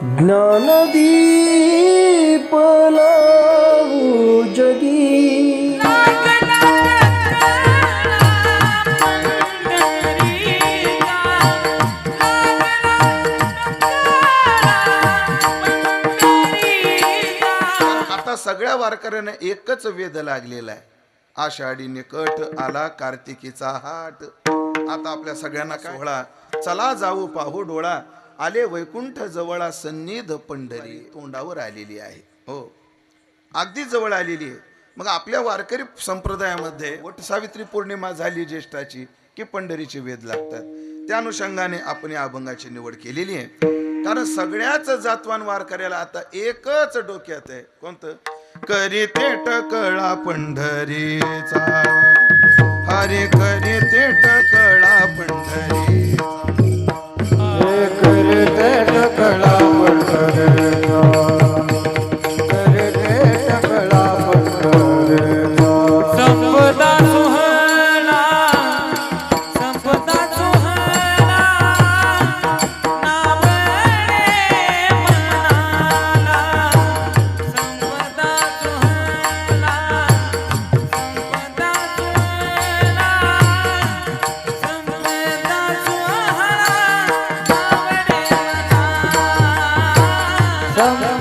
ज्ञानदीप लावू जगी। आता सगळ्या वारकऱ्यांना एकच वेद लागलेला आहे. आषाढी निकट आला कार्तिकीचा हाट. आता आपल्या सगळ्यांना सोहळा चला जाऊ पाहू डोळा. आले वैकुंठ जवळा सन्निध पंढरी तोंडावर आलेली आहे. हो. अगदी जवळ आलेली आहे. मग आपल्या वारकरी संप्रदायामध्ये वट सावित्री पौर्णिमा झाली ज्येष्ठाची की पंढरीचे वेद लागतात. त्या अनुषंगाने आपण या अभंगाची निवड केलेली आहे. कारण सगळ्याच जातवान वारकऱ्याला आता एकच डोक्यात आहे. कोणतं? करी ते टकळा पंढरीचा. हरे करी ते टकळा पंढरीचा. करते टकळा मनाला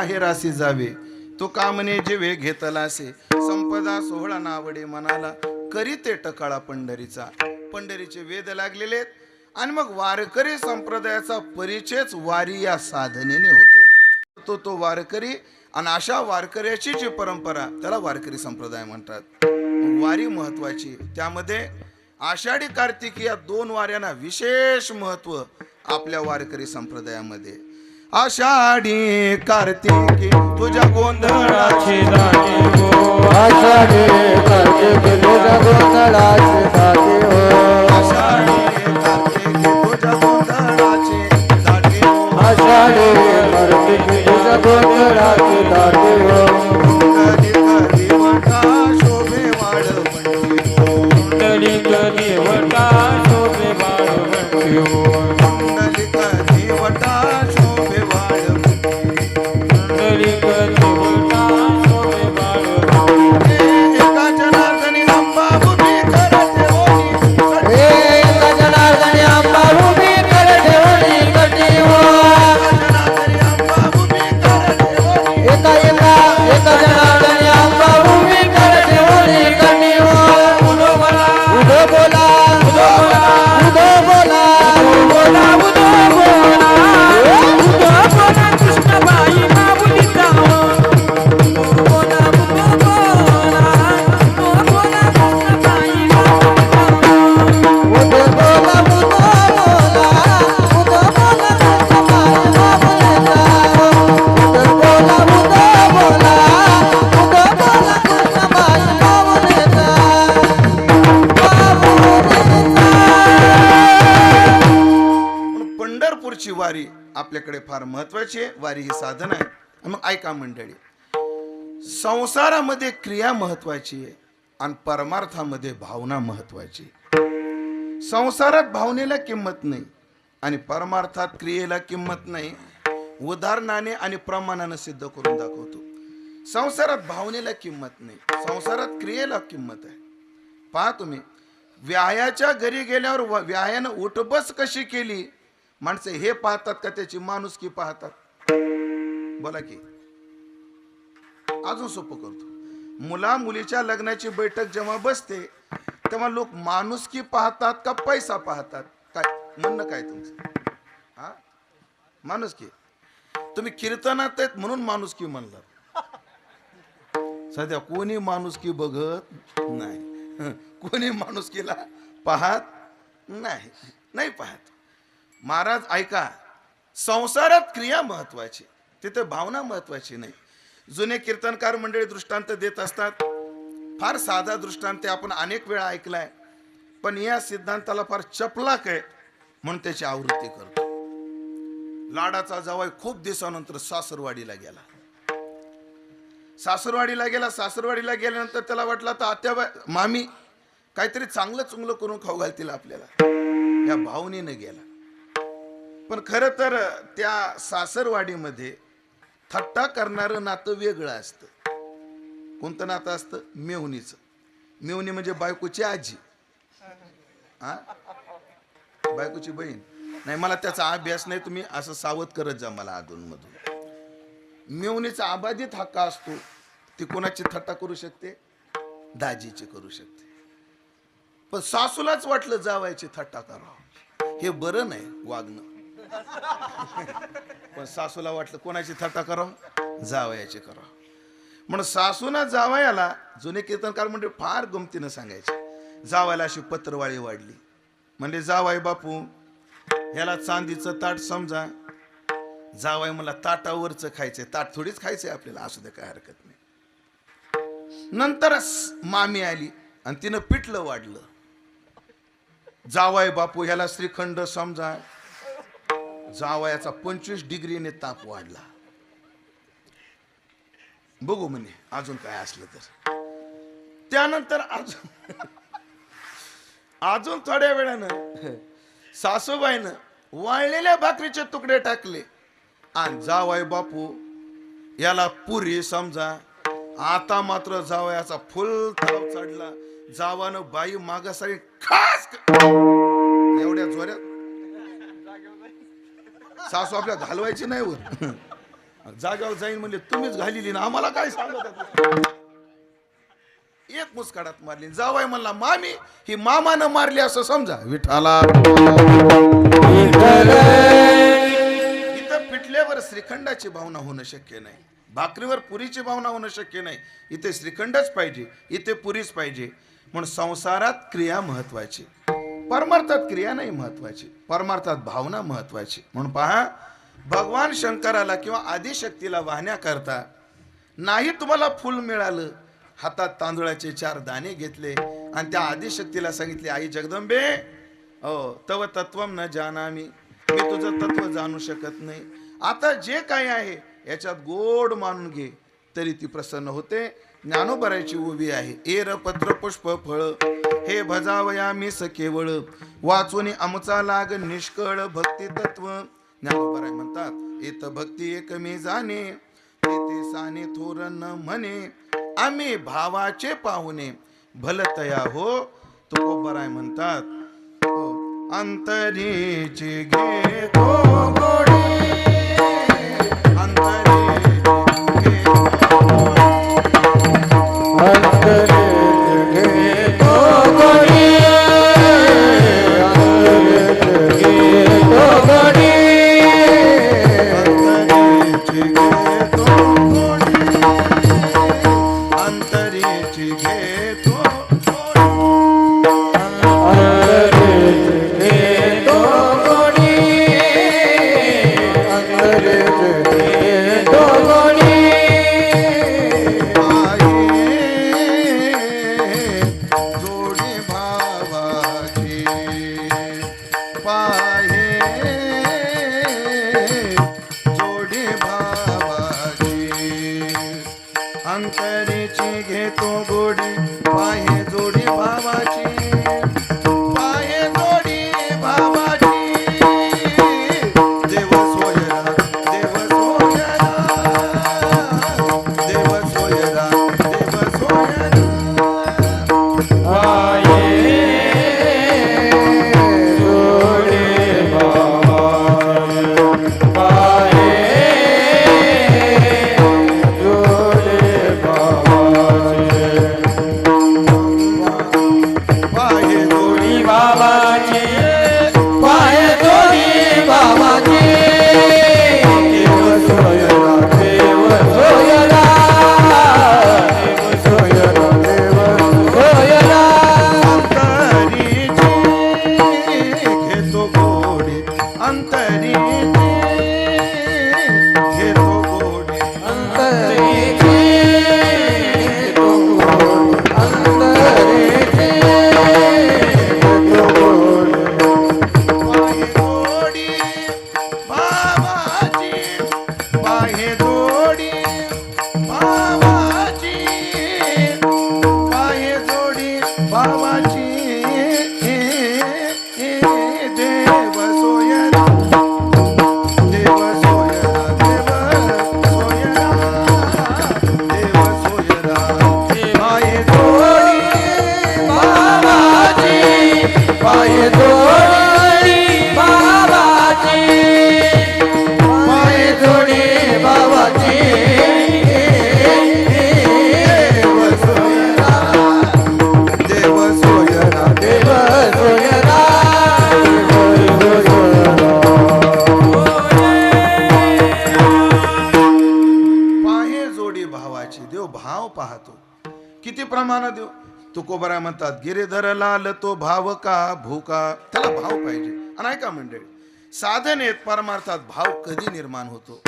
सोस माहेरासी जावे. तो कामने जेवे घेतला असे संपदा सोहळा नावडे मनाला. करीते टकाळा पंढरीचा. पंढरीचे वेद लागलेले आणि मग वारकरी संप्रदायाचा परिचयच वारी या साधनेने होतो. तो तो वारकरी आणि अशा वारकऱ्याची जी परंपरा त्याला वारकरी संप्रदाय म्हणतात. वारी महत्वाची. त्यामध्ये आषाढी कार्तिकी या दोन वाऱ्यांना विशेष महत्त्व आपल्या वारकरी संप्रदायामध्ये. आषाढी कार्तिकी तुझ्या गोंधळाची आषाढी कार्तिकी तुझ्या गोंधळाची दाटी हो. आषाढी कार्तिकी तुझ्या गोंधळाची दाटी हो. आषाढी कार्तिकी तुझ्या गोंधळाची दाटी हो. साधन आहे. मग ऐका मंडळी. संसारामध्ये क्रिया महत्वाची आहे आणि परमार्थामध्ये भावना महत्वाची संसारात भावनेला किंमत नाही आणि परमार्थात क्रियेला किंमत नाही. उदाहरणाने आणि प्रमाणाने सिद्ध करून दाखवतो. संसारात भावनेला किंमत नाही. संसारात क्रियेला किंमत आहे. पहा तुम्ही. व्यायाच्या घरी गेल्यावर व्यायानं उठबस कशी केली? माणसं हे पाहतात का त्याची माणुसकी पाहतात? बोला की. अजून सोपं करतो. मुला मुलीच्या लग्नाची बैठक जेव्हा बसते तेव्हा लोक माणुसकी पाहतात का पैसा पाहतात? काय म्हणणं काय तुमचं? हा? माणुसकी तुम्ही कीर्तनात आहेत म्हणून माणुसकी म्हणलात सध्या कोणी माणुसकी बघत नाही. कोणी माणुसकीला पाहत नाही. नाही पाहत. महाराज ऐका. संसारात क्रिया महत्वाची तिथे भावना महत्वाची नाही. जुने कीर्तनकार मंडळी दृष्टांत देत असतात. फार साधा दृष्टांत आपण अनेक वेळा ऐकलाय. पण या सिद्धांताला फार चपलाक आहे म्हणून त्याची आवृत्ती करतो. लाडाचा जवाई खूप दिवसानंतर सासरवाडीला गेला. सासरवाडीला गेला सासरवाडीला गेल्यानंतर त्याला वाटलं तर आत्याबा मामी काहीतरी चांगलं चुंगलं करून खाऊ घालतील आपल्याला. या भावनेनं गेला. पण खरं तर त्या सासरवाडीमध्ये थट्टा करणारं नातं वेगळं असतं. कोणतं नातं असतं? मेवणीचं मेवणी म्हणजे बायकोची आजी. हा? बायकोची बहीण. नाही मला त्याचा अभ्यास नाही तुम्ही असं सावध करत जा मला अधूनमधून. मेवणीचा अबाधित हक्क असतो ती कोणाची थट्टा करू शकते? दाजीची करू शकते. पण सासूलाच वाटलं जावायची थट्टा करावं. हे बरं नाही वागणं. पण सासूला वाटलं कोणाची थट्टा करावं? जावयाची करावं. म्हणून सासूना जावयाला जुने कीर्तनकार म्हणजे फार गमतीनं सांगायचे. जावायला अशी पत्रवाळी वाढली. म्हणजे जावाय बापू ह्याला चांदीचं ताट समजा. जावाय मला ताटावरचं खायचंय. ताट थोडीच खायचंय आपल्याला असू दे काय हरकत नाही. नंतर मामी आली आणि तिनं पिठलं वाढलं. जावाय बापू ह्याला श्रीखंड समजा. जावयाचा पंचवीस डिग्रीने ताप वाढला. बघू म्हणे अजून काय असलं तर. त्यानंतर अजून अजून थोड्या वेळानं सासूबाईनं वाळलेल्या भाकरीचे तुकडे टाकले. आणि जावाय बापू याला पुरी समजा आता मात्र जावयाचा फुल ताव चढला. जावानं बाई मागासारी खास एवढ्या जोऱ्यात सासू आपल्या घालवायची नाही वर जाग्यावर जाईन म्हणजे तुम्हीच घालीली ना आम्हाला काय सांगत एक मुस्काडात मारली. जावाय म्हणला मामी ही मामानं मारली असं समजा. विठाला इथं पिटल्यावर श्रीखंडाची भावना होणं शक्य नाही. भाकरीवर पुरीची भावना होणं शक्य नाही. इथे श्रीखंडच पाहिजे इथे पुरीच पाहिजे. म्हणून संसारात क्रिया महत्वाची. परमार्थात क्रिया नाही महत्वाची. परमार्थात भावना महत्वाची. म्हणून पहा भगवान शंकराला किंवा आदिशक्तीला वाहण्याकरता नाही तुम्हाला फुल मिळालं. हातात तांदुळाचे चार दाणे घेतले आणि त्या आदिशक्तीला सांगितले आई जगदंबे हो तव तत्व न जानामी. मी तुझं तत्व जाणू शकत नाही. आता जे काही आहे याच्यात गोड मानून घे. तरी ती प्रसन्न होते. ज्ञानोबरायची उभी आहे. एर पत्र पुष्प फळ. हे भजावया मी केवळ. वाचून आमचा लाग निष्कळ भक्ती तत्व ज्ञानोपराय म्हणतात येत भक्ती एक मी जाणे तेथे साने थोर न म्हणे आम्ही भावाचे पाहुणे भलतया हो. तुकोबराय म्हणतात हो, अंतरीचे घे तो गोड अंतरेची घेतो गोडी पाहे जोडी भावाची. किती प्रमाणात देऊ? तुकोबरा म्हणतात गिरीधर लाल तो भाव का भूका? त्याला भाव पाहिजे. आणि ऐका मंडळी साधनेत परमार्थात भाव कधी निर्माण होतो?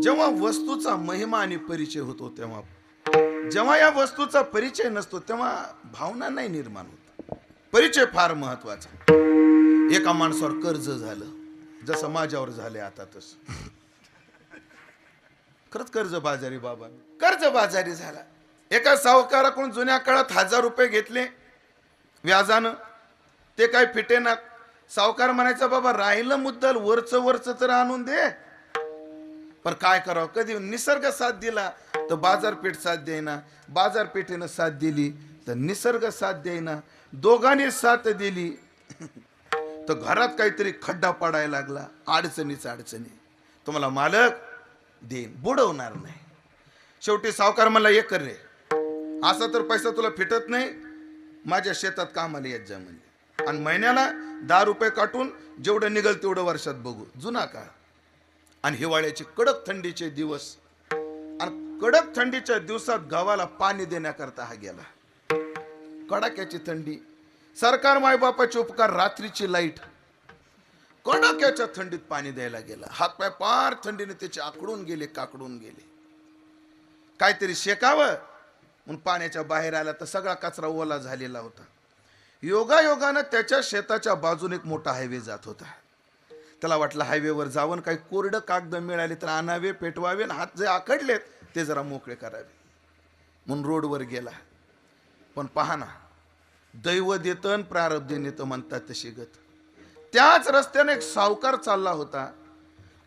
जेव्हा वस्तूचा महिमा आणि परिचय होतो तेव्हा. जेव्हा या वस्तूचा परिचय नसतो तेव्हा भावना नाही निर्माण होत. परिचय फार महत्त्वाचा. एका माणसावर कर्ज झालं जसं माझ्यावर झाले आता तस. खरंच कर्ज बाजारी बाबा. कर्ज बाजारी झाला. एका सावकाराकडून जुन्या काळात हजार रुपये घेतले व्याजानं. ते काय फिटेनात सावकार म्हणायचा बाबा राहिलं मुद्दल वरच वरच तर आणून दे. पण काय करावं? कधी निसर्ग साथ दिला तर बाजारपेठ साथ देईना. बाजारपेठेनं साथ दिली तर निसर्ग साथ देईना. दोघांनी साथ दिली तर घरात काहीतरी खड्डा पडायला लागला. अडचणीच अडचणी. तुम्हाला मालक देईन. बुडवणार नाही. शेवटी सावकार मला एक कर रे. असा तर पैसा तुला फिटत नाही. माझ्या शेतात कामाला येत जा म्हणजे आणि महिन्याला दहा रुपये काटून जेवढं निघल तेवढं वर्षात बघू. जुना काळ. आणि हिवाळ्याचे कडक थंडीचे दिवस. आणि कडक थंडीच्या दिवसात गावाला पाणी देण्याकरता हा गेला. कडाक्याची थंडी. सरकार मायबापाचे उपकार रात्रीची लाइट. कडाक्याच्या थंडीत पाणी द्यायला गेला. हातपाय पार थंडीने त्याचे आकडून गेले काकडून गेले. काहीतरी शेकावं. म्हणून पाण्याच्या बाहेर आला तर सगळा कचरा ओला झालेला होता. योगायोगानं त्याच्या शेताच्या बाजून एक मोठा हायवे जात होता. त्याला वाटलं हायवेवर जावं काही कोरडं कागद मिळाले तर आणावे पेटवावे आणि हात जे आकडलेत ते जरा मोकळे करावे. म्हणून रोडवर गेला. पण पहा ना दैव देतं प्रारब्ध नेतं म्हणतात तशी गत. त्याच रस्त्याने एक सावकार चालला होता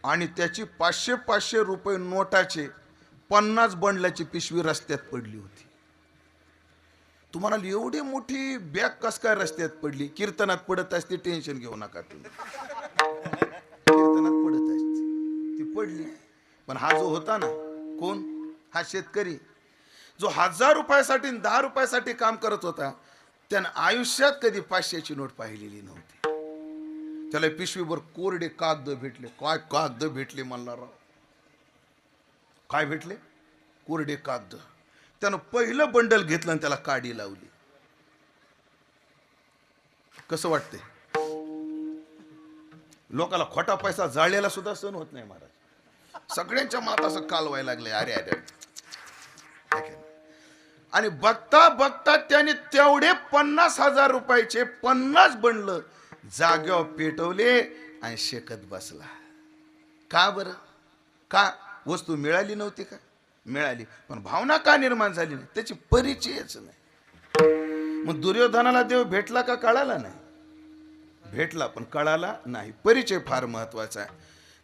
आणि त्याची पाचशे पाचशे रुपये नोटाचे पन्नास बंडलाची पिशवी रस्त्यात पडली होती. तुम्हाला एवढी मोठी बॅग कस काय रस्त्यात पडली? कीर्तनात पडत असते टेन्शन घेऊ नका तुम्ही. कीर्तनात पडत असते. ती पडली. पण हा जो होता ना कोण? हा शेतकरी. जो हजार रुपयासाठी दहा रुपयासाठी काम करत होता त्यानं आयुष्यात कधी पाचशेची नोट पाहिलेली नव्हती. त्याला पिशवीवर कोरडे कागद भेटले. काय कागद भेटले म्हणला राव? काय भेटले? कोरडे कागद. त्यानं पहिलं बंडल घेतलं आणि त्याला काडी लावली. कसं वाटते लोकाला खोटा पैसा जाळलेला सुद्धा सण होत नाही महाराज. सगळ्यांच्या मात असं कालवायला लागले अरे अरे आणि बघता बघता त्याने तेवढे पन्नास हजार रुपयाचे पन्नास बनलं जाग्यावर पेटवले आणि शेकत बसला. का बरं? का? वस्तू मिळाली नव्हती का? मिळाली. पण भावना का निर्माण झाली नाही? त्याची परिचयच नाही. मग दुर्योधनाला देव भेटला का कळाला नाही? भेटला पण कळाला नाही. परिचय फार महत्त्वाचा आहे.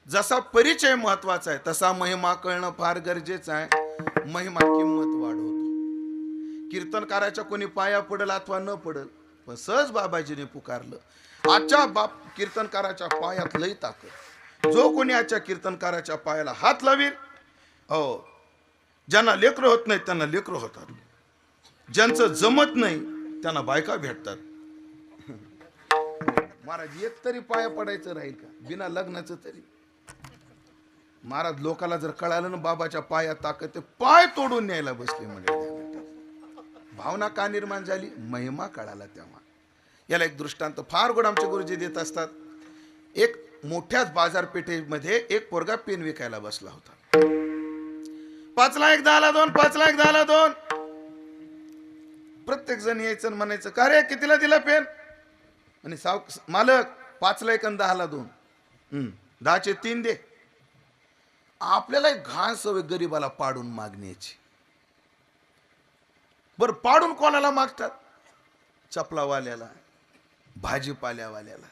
जसा परिचय महत्त्वाचा आहे तसा महिमा कळणं फार गरजेचं आहे. महिमा किंमत वाढवतो. कीर्तनकाराच्या कोणी पाया पडल अथवा न पडल पण सहज बाबाजीने पुकारलं. आजच्या बाप कीर्तनकाराच्या पायात लई ताकद. जो कोणी आजच्या कीर्तनकाराच्या पायाला हात लावेल हो ज्यांना लेकरं होत नाहीत त्यांना लेकरं होतात. ज्यांचं जमत नाही त्यांना बायका भेटतात. महाराज एक तरी पाया पडायचं राहील का? बिना लग्नाचं तरी. महाराज लोकाला जर कळालं ना बाबाच्या पायात ताकद ते पाय तोडून न्यायला बसले म्हणजे भावना का निर्माण झाली? महिमा कळाला तेव्हा. याला एक दृष्टांत फार गोड आमचे गुरुजी देत असतात. एक मोठ्याच बाजारपेठेमध्ये एक पोरगा पेन विकायला बसला होता. पाचला एक दहाला दोन पाचला एक दहाला दोन. प्रत्येक जण यायचं आणि म्हणायचं का रे कितीला दिला पेन? आणि साव मालक पाचला एक आणि दहाला दोन. हम्म, दहाचे तीन दे. आपल्याला एक घाण सवय गरीबाला पाडून मागण्याची. बर पाडून कोणाला मागतात? चपलावाल्याला भाजीपाल्यावाल्याला.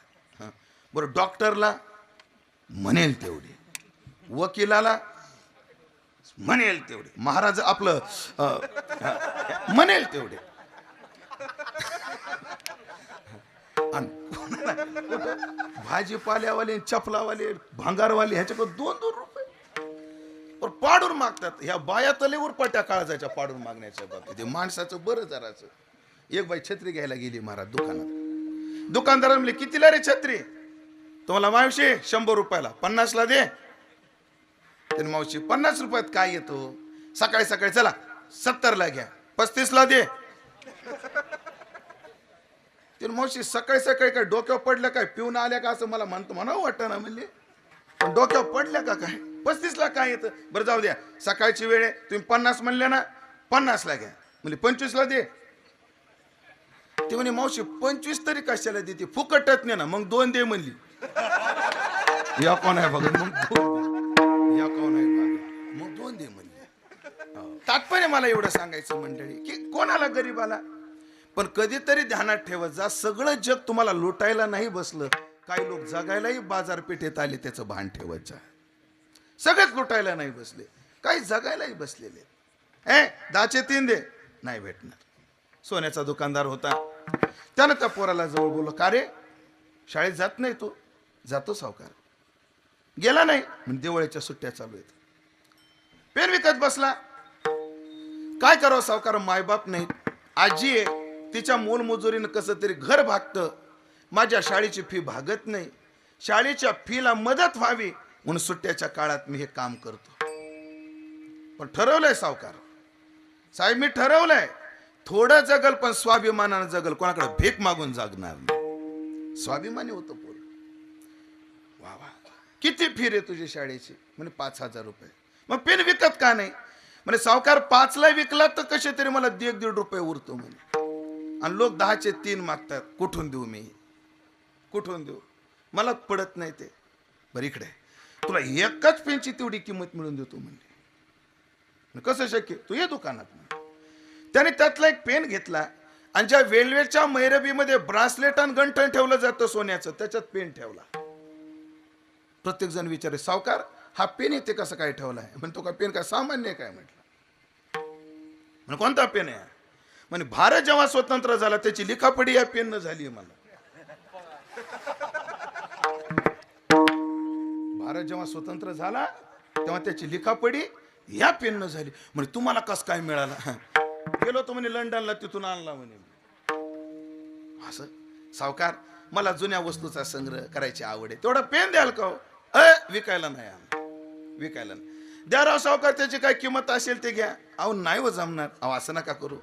बरं डॉक्टरला म्हणेल तेवढे. वकिलाला म्हणेल तेवढे. महाराज आपलं म्हणेल तेवढे. आणि भाजीपाल्यावाले चपलावाले भांगारवाले ह्याच्याकडे दोन दोन रुपये. पण पाडून मागतात. ह्या बाया तले उरपाट्या काळजाच्या पाडून मागण्याच्या बाबतीत. माणसाचं बरं जराचं एक बाई छत्री घ्यायला गेली महाराज दुकानात. दुकानदाराला म्हणले कितीला रे छत्री? तुम्हाला मावशी शंभर रुपयाला. पन्नासला दे. त्याने मावशी. पन्नास रुपयात काय येतो? सकाळी सकाळी चला सत्तरला घ्या. पस्तीसला दे. ते मावशी सकाळी सकाळी काय डोक्यावर पडलं काय? पिऊन आल्या का असं मला म्हणतो म्हणावं वाटतं ना म्हणजे पण डोक्यावर पडल्या का काय? पस्तीसला काय येतं? बरं जाऊ द्या. सकाळची वेळ आहे. तुम्ही पन्नास म्हणले ना पन्नासला घ्या. म्हणजे पंचवीसला दे. ते म्हणे मावशी पंचवीस तरी कशाला देते? फुकटत नाही ना. मग दोन दे म्हणली. या कोण आहे बघा? मग तात्पर्य मला एवढं सांगायचं मंडळी की कोणाला गरीबाला? पण कधीतरी ध्यानात ठेवत जा सगळं जग तुम्हाला लुटायला नाही बसलं काही लोक जगायलाही बाजारपेठेत आले त्याचं भान ठेवत जा. सगळेच लुटायला नाही बसले काही जगायलाही बसलेले. ए दाचे तीन दे. नाही भेटणार. सोन्याचा दुकानदार होता. त्यानं त्या पोराला जवळ बोललो का रे? शाळेत जात नाही तो? जातो सावकार. गेला नाही म्हणजे दिवाळीच्या सुट्ट्या चालू आहेत. पेन विकत बसला. काय करावं सावकार? मायबाप नाही आजी आहे. तिच्या मोलमजुरीनं कसं तरी घर भागतं. माझ्या शाळेची फी भागत नाही. शाळेच्या फीला मदत व्हावी म्हणून सुट्ट्याच्या काळात मी हे काम करतो. पण ठरवलंय सावकार. साहेब मी ठरवलंय. थोडं जगल पण स्वाभिमानानं जगल. कोणाकडे भीक मागून जगणार नाही. स्वाभिमानी होतं पोर. वा वा किती फी रे तुझी शाळेची? म्हणजे पाच हजार रुपये. मग पेन विकत का नाही? म्हणे सावकार पाचला विकला तर कसे तरी मला दीड दीड रुपये उरतो म्हणे. आणि लोक दहाचे तीन मागतात कुठून देऊ मी? कुठून देऊ? मला पडत नाही ते. बरं इकडे. तुला एकच पेनची तेवढी किंमत मिळून देतो म्हणजे कसं शक्य? तू ये दुकानात त्याने त्यातला एक पेन घेतला आणि ज्या वेल्वेच्या मैरबीमध्ये ब्रासलेट आणि गंठण ठेवलं जातं सोन्याचं त्याच्यात पेन ठेवला. प्रत्येक जण विचारे सावकार हा पेन येते कसं काय ठेवला आहे? म्हणतो का पेन काय सामान्य काय? म्हटलं. म्हणजे कोणता पेन आहे? म्हणे भारत जेव्हा स्वतंत्र झाला त्याची लिखापडी या पेननं झाली आहे मला. भारत जेव्हा स्वतंत्र झाला तेव्हा त्याची लिखापडी या पेननं झाली. म्हणजे तुम्हाला कस काय मिळाला? गेलो तो म्हणे लंडनला तिथून आणला म्हणे. असं सावकार मला जुन्या वस्तूचा संग्रह करायची आवड आहे. तेवढा पेन द्याल का हो? अ विकायला नाही आम्ही. विकायला नाही. द्या राव सावकार त्याची काय किंमत असेल ते घ्या. अहो नाही व जमणार. अहो असं नका करू.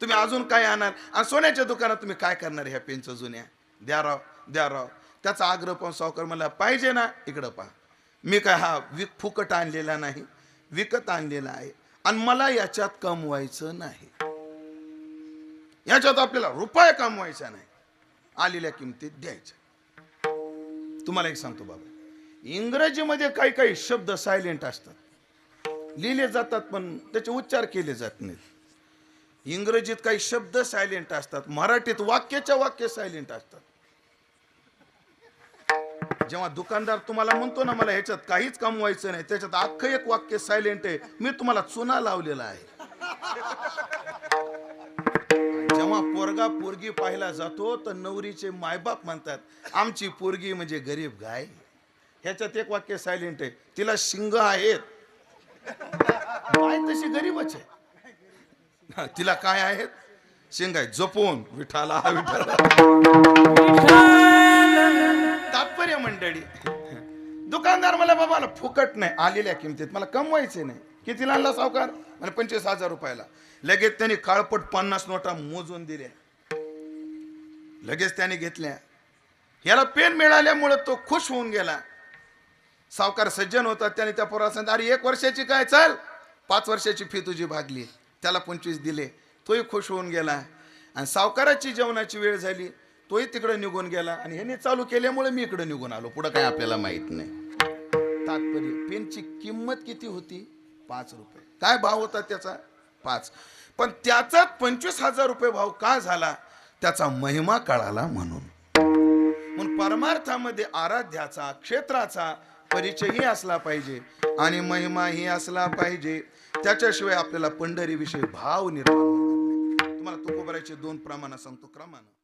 तुम्ही अजून काय आणणार आणि सोन्याच्या दुकानात तुम्ही काय करणार ह्या पेनचं जुन्या? द्या राव द्या राव. त्याचा आग्रह पाहून सावकार मला पाहिजे ना इकडं पहा. मी काय हा विक फुकट आणलेला नाही विकत आणलेला आहे. आणि मला याच्यात कमवायचं नाही. याच्यात आपल्याला रुपये कमवायचा नाही. आलेल्या किमतीत द्यायच्या तुम्हाला एक सांगतो बाबा. इंग्रजीमध्ये काही काही शब्द सायलेंट असतात. लिहिले जातात पण त्याचे उच्चार केले जात नाहीत. इंग्रजीत काही शब्द सायलेंट असतात मराठीत वाक्याच्या वाक्य सायलेंट असतात. जेव्हा दुकानदार तुम्हाला म्हणतो ना मला ह्याच्यात काहीच कमवायचं नाही त्याच्यात अख्खं एक वाक्य सायलेंट आहे मी तुम्हाला चुना लावलेला आहे. जेव्हा पोरगा पोरगी पाहिला जातो तर नवरीचे मायबाप म्हणतात आमची पोरगी म्हणजे गरीब गाय. ह्याच्यात एक वाक्य सायलेंट आहे तिला शिंग आहेत. गाय तशी गरीबच आहे? हा, तिला काय आहेत? शिंग आहेत जपून विठाला विठाला. तात्पर्य मंडळी दुकानदार मला बाबा मला फुकट नाही आलेल्या किमतीत. मला कमवायचे नाही. कितीला आणला सावकार? मला पंचवीस हजार रुपयाला. लगेच त्यांनी काळपट पन्नास नोटा मोजून दिल्या. लगेच त्याने घेतल्या. याला पेन मिळाल्यामुळं तो खुश होऊन गेला. सावकार सज्जन होता त्याने त्या पोराला सांगितलं अरे एक वर्षाची काय चाल. पाच वर्षाची फी तुझी भागली. त्याला पंचवीस दिले. तोही खुश होऊन गेला. आणि सावकाराची जेवणाची वेळ झाली. तोही तिकडे निघून गेला. आणि ह्याने चालू केल्यामुळे मी इकडे निघून आलो. पुढं काय आपल्याला माहीत नाही. तात्पर्य पेनची किंमत किती होती? पाच रुपये. काय भाव होता त्याचा? पाच. पण त्याचा पंचवीस हजार रुपये भाव का झाला? त्याचा महिमा कळाला म्हणून. म्हणून परमार्थामध्ये आराध्याचा क्षेत्राचा परिचयही असला पाहिजे आणि महिमाही असला पाहिजे. त्याच्याशिवाय आपल्याला पंढरीविषयी भाव निर्माण होणार नाही. तुम्हाला तुकोबराचे दोन प्रमाण सांगतो. क्रमानं.